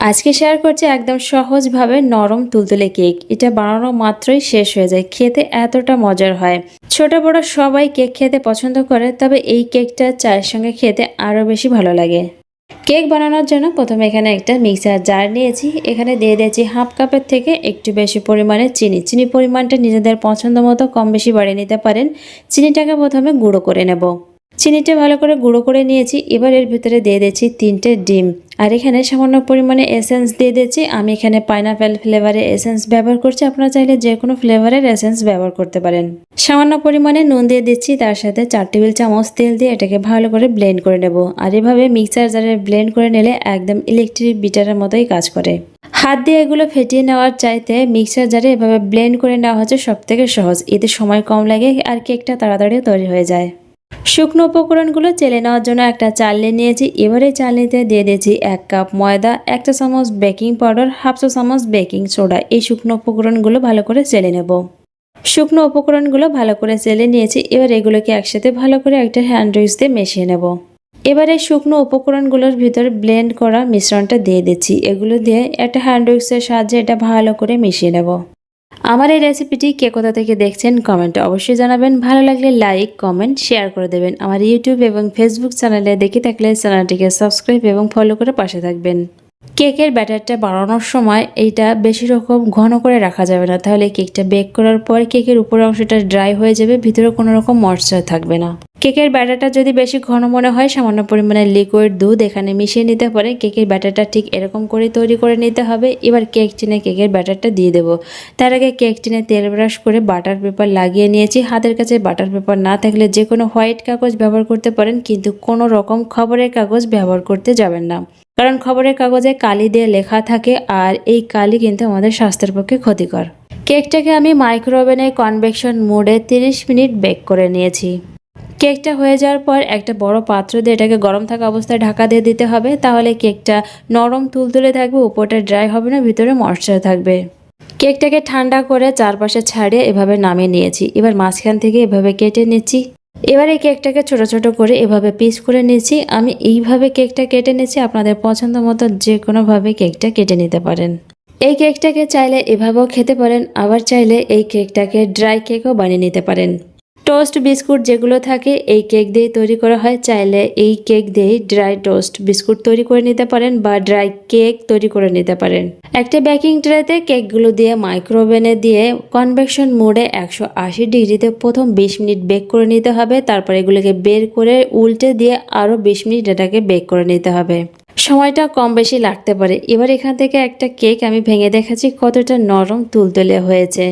আজকে শেয়ার করছি একদম সহজভাবে নরম তুলতুলে কেক এটা বানানো মাত্রই শেষ হয়ে যায়, খেতে এতটা মজার হয়। ছোট বড় সবাই কেক খেতে পছন্দ করে, তবে এই কেকটা চায়ের সঙ্গে খেতে আরও বেশি ভালো লাগে। কেক বানানোর জন্য প্রথমে এখানে একটা মিক্সার জার নিয়েছি। এখানে দিয়ে দিয়েছি হাফ কাপের থেকে একটু বেশি পরিমাণে চিনি। চিনি পরিমাণটা নিজেদের পছন্দ মতো কম বেশি বাড়িয়ে নিতে পারেন। চিনিটাকে প্রথমে গুঁড়ো করে নেব। চিনিটা ভালো করে গুঁড়ো করে নিয়েছি। এবার এর ভিতরে দিয়ে দিয়েছি তিনটে ডিম। আর এখানে সামান্য পরিমাণে এসেন্স দিয়ে দিয়েছি। আমি এখানে পাইনাপেল ফ্লেভারের এসেন্স ব্যবহার করছি। আপনারা চাইলে যে কোনো ফ্লেভারের এসেন্স ব্যবহার করতে পারেন। সামান্য পরিমাণে নুন দিয়ে দিচ্ছি। তার সাথে চার টেবিল চামচ তেল দিয়ে এটাকে ভালো করে ব্লেন্ড করে নেব। আর এভাবে মিক্সার জারে ব্লেন্ড করে নিলে একদম ইলেকট্রিক বিটারের মতোই কাজ করে। হাত দিয়ে এগুলো ফেটিয়ে নেওয়ার চাইতে মিক্সার জারে এভাবে ব্লেন্ড করে নেওয়া হচ্ছে সব থেকে সহজ। এতে সময় কম লাগে আর কেকটা তাড়াতাড়ি তৈরি হয়ে যায়। শুকনো উপকরণগুলো চেলে নেওয়ার জন্য একটা চালনি নিয়েছি। এবারে চালনিতে দিয়ে দিয়েছি এক কাপ ময়দা, একটা চামচ বেকিং পাউডার, হাফ চা চামচ বেকিং সোডা। এই শুকনো উপকরণগুলো ভালো করে চেলে নেব। শুকনো উপকরণগুলো ভালো করে চেলে নিয়েছি। এবার এগুলোকে একসাথে ভালো করে একটা হ্যান্ড উইক্স দিয়ে মিশিয়ে নেব। এবারে শুকনো উপকরণগুলোর ভিতরে ব্লেন্ড করা মিশ্রণটা দিয়ে দিচ্ছি। এগুলো দিয়ে একটা হ্যান্ড উইক্সের সাহায্যে এটা ভালো করে মিশিয়ে নেব। আমার এই রেসিপিটি কে কোথা থেকে দেখছেন কমেন্টে অবশ্যই জানাবেন। ভালো লাগলে লাইক কমেন্ট শেয়ার করে দেবেন। আমার ইউটিউব এবং ফেসবুক চ্যানেলে দেখে থাকলে চ্যানেলটিকে সাবস্ক্রাইব এবং ফলো করে পাশে থাকবেন। কেকের ব্যাটারটা বানানোর সময় এইটা বেশি রকম ঘন করে রাখা যাবে না। তাহলে কেকটা বেক করার পর কেকের উপরের অংশটা ড্রাই হয়ে যাবে, ভিতরে কোনো রকম ময়শ্চার থাকবে না। কেকের ব্যাটারটা যদি বেশি ঘন মনে হয়, সামান্য পরিমাণে লিকুইড দুধ এখানে মিশিয়ে নিতে পারে। কেকের ব্যাটারটা ঠিক এরকম করে তৈরি করে নিতে হবে। এবার কেক টিনে কেকের ব্যাটারটা দিয়ে দেবো। তার আগে কেক টিনে তেল ব্রাশ করে বাটার পেপার লাগিয়ে নিয়েছি। হাতের কাছে বাটার পেপার না থাকলে যে কোনো হোয়াইট কাগজ ব্যবহার করতে পারেন, কিন্তু কোনো রকম খবরের কাগজ ব্যবহার করতে যাবেন না। কারণ খবরের কাগজে কালি দিয়ে লেখা থাকে, আর এই কালি কিন্তু আমাদের স্বাস্থ্যের পক্ষে ক্ষতিকর। কেকটাকে আমি মাইক্রোওভেনে কনভেকশন মোডে 30 মিনিট বেক করে নিয়েছি। কেকটা হয়ে যাওয়ার পর একটা বড় পাত্র দিয়ে এটাকে গরম থাকা অবস্থায় ঢাকা দিয়ে দিতে হবে, তাহলে কেকটা নরম তুলতুলে থাকবে, উপরটা ড্রাই হবে না, ভিতরে ময়শ্চার থাকবে। কেকটাকে ঠান্ডা করে চারপাশে ছাড়িয়ে এভাবে নামিয়ে নিয়েছি। এবার মাঝখান থেকে এভাবে কেটে নিচ্ছি। এবার এই কেকটাকে ছোট ছোট করে এভাবে পিস করে নিচ্ছি। আমি এইভাবে কেকটা কেটে নিচ্ছি, আপনাদের পছন্দ মতো যে কোনোভাবে কেকটা কেটে নিতে পারেন। এই কেকটাকে চাইলে এভাবেও খেতে পারেন, আবার চাইলে এই কেকটাকে ড্রাই কেকও বানিয়ে নিতে পারেন। টোস্ট বিস্কুট যেগুলো থাকে, এই কেক দিয়ে তৈরি করা হয়। চাইলে এই কেক দিয়ে ড্রাই টোস্ট বিস্কুট তৈরি করে নিতে পারেন বা ড্রাই কেক তৈরি করে নিতে পারেন। একটা বেকিং ট্রেতে কেকগুলো দিয়ে মাইক্রোওভেনে দিয়ে কনভেকশন মোডে একশো আশি ডিগ্রিতে প্রথম বিশ মিনিট বেক করে নিতে হবে। তারপর এগুলোকে বের করে উল্টে দিয়ে আরও বিশ মিনিট এটাকে বেক করে নিতে হবে। সময়টা কম বেশি লাগতে পারে। এবার এখান থেকে একটা কেক আমি ভেঙে দেখাচ্ছি, কতটা নরম তুলতুলে হয়েছে।